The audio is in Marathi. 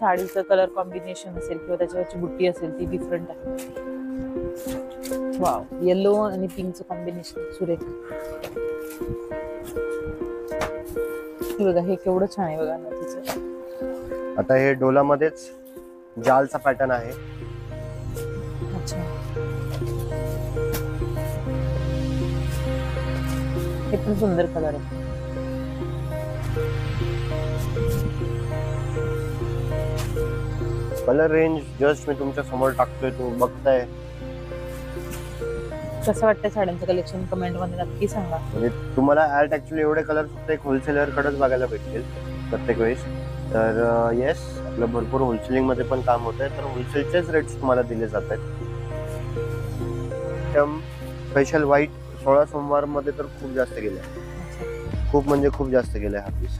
साडीचं कलर कॉम्बिनेशन असेल किंवा त्याच्यावरची बुट्टी असेल ती डिफरंट आहे. वाव येलो आणि पिंकचं कॉम्बिनेशन सुरेख. हे बघा हे केवढं छान आहे बघा ना तिचं आता हे डोलामध्येच जालचा पॅटर्न आहे. अच्छा. हे पण सुंदर कलर आहे. कलर रेंज जस्ट मी तुमच्यासमोर टाकतोय तुम्ही बघताय. कसं वाटतं साड्यांचं कलेक्शन कमेंटमध्ये नक्की सांगा. म्हणजे तुम्हाला ऍट ऍक्च्युली एवढे कलर फक्त एक होलसेलर कडेच बघायला भेटतील प्रत्येक वेळेस. तर येस आपलं भरपूर होलसेलिंगमध्ये पण काम होत आहे तर होलसेलचेच रेट्स तुम्हाला दिले जात आहेत स्पेशल व्हाईट सोळा सोमवारमध्ये तर खूप जास्त गेले. खूप म्हणजे खूप जास्त गेले हा पीस